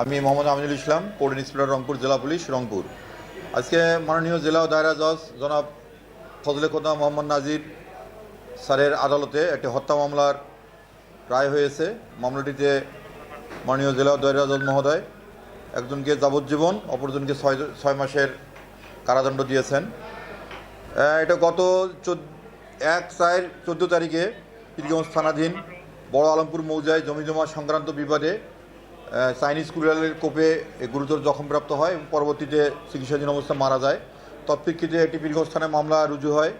আমি Mohammad Aminul Islam court inspector, Rangpur জেলা police, Rangpur. আজকে মাননীয় জেলা দায়রা জজ জনাব ফজলে খোদা মোহাম্মদ নাজির স্যারের আদালতে একটি হত্যা মামলার রায় হয়েছে। মামলাটিতে মাননীয় জেলা দায়রা জজ মহোদয় একজনকে যাবজ্জীবন, অপরজনকে ছয় ছয় মাসের কারাদণ্ড দিয়েছেন। এটা গত এক চার, চোদ্দ তারিখে পীরগঞ্জ থানাধীন বড় আলমপুর মৌজায় জমি জমা সংক্রান্ত বিবাদে চাইনিজ কুরিয়ালের কোপে গুরুতর জখমপ্রাপ্ত হয়। এবং পরবর্তীতে চিকিৎসাধীন অবস্থায় মারা যায়। তৎপ্রেক্ষিতে একটি পীরগঞ্জ মামলা রুজু হয়।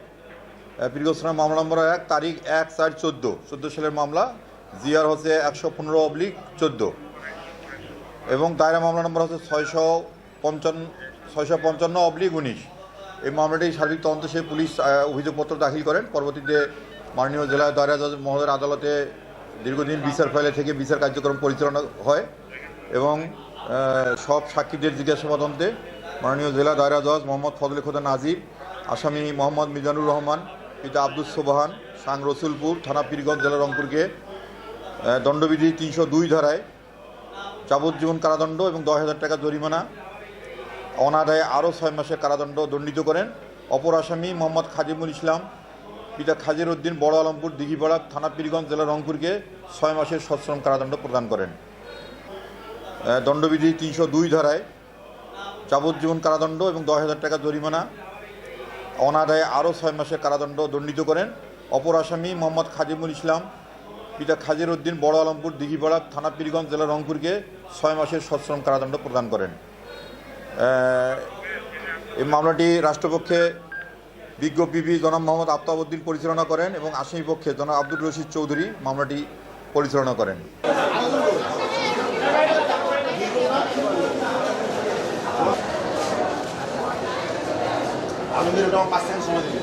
পীরগঞ্জ মামলা নম্বর এক, তারিখ এক চার চোদ্দ। চোদ্দ সালের মামলা জিআর হচ্ছে একশো পনেরো অবলিক চোদ্দ। এবং দায়রা মামলা নম্বর হচ্ছে ছয়শো পঞ্চান্ন ছয়শো পঞ্চান্ন অবলিক উনিশ। এই মামলাটি সার্বিক তদন্ত সে পুলিশ অভিযোগপত্র দাখিল করেন। পরবর্তীতে মাননীয় জেলা দায়রা জজ মহোদয়ের আদালতে দীর্ঘদিন বিচার ফাইলে থেকে বিচার কার্যক্রম পরিচালনা হয়। এবং সব সাক্ষীদের জিজ্ঞাসাবাদন্তে মাননীয় জেলা দায়রা জজ মোহাম্মদ ফজলে খোদা নাজির, আসামি মোহাম্মদ মিজানুর রহমান, পিতা আব্দুল সোবাহান, সাং রসুলপুর, থানা পীরগঞ্জ জেলা রংপুরকে দণ্ডবিধি তিনশো দুই ধারায় যাবজ্জীবন কারাদণ্ড এবং দশ হাজার টাকা জরিমানা, অনাদায়ে আরও ছয় মাসের কারাদণ্ড দণ্ডিত করেন। অপর আসামি মোহাম্মদ খাজিমুল ইসলাম, পিতা খাজির উদ্দিন বড় আলমপুর, দিঘিপাড়া, থানা পীরগঞ্জ জেলা রংপুরকে ছয় মাসের সশ্রম কারাদণ্ড প্রদান করেন। দণ্ডবিধি তিনশো দুই ধারায় যাবজ্জীবন কারাদণ্ড এবং দশ হাজার টাকা জরিমানা। অনাদায়ে আরও ছয় মাসের কারাদণ্ড দণ্ডিত করেন অপর আসামি মোহাম্মদ খাজিমুল ইসলাম, পিতা খাজির উদ্দিন বড় আলমপুর, দিঘিপাড়া থানা পীরগঞ্জ জেলা রংপুরকে ছয় মাসের সশ্রম কারাদণ্ড প্রদান করেন। এই মামলাটি রাষ্ট্রপক্ষে বিজ্ঞ পিপি জনাব মোহাম্মদ আফতাবউদ্দিন পরিচালনা করেন এবং আসামি পক্ষে জনাব আব্দুর রশিদ চৌধুরী মামলাটি পরিচালনা করেন। আলমগীর ওটা পাঁচ সেকেন্ড সময় দিবি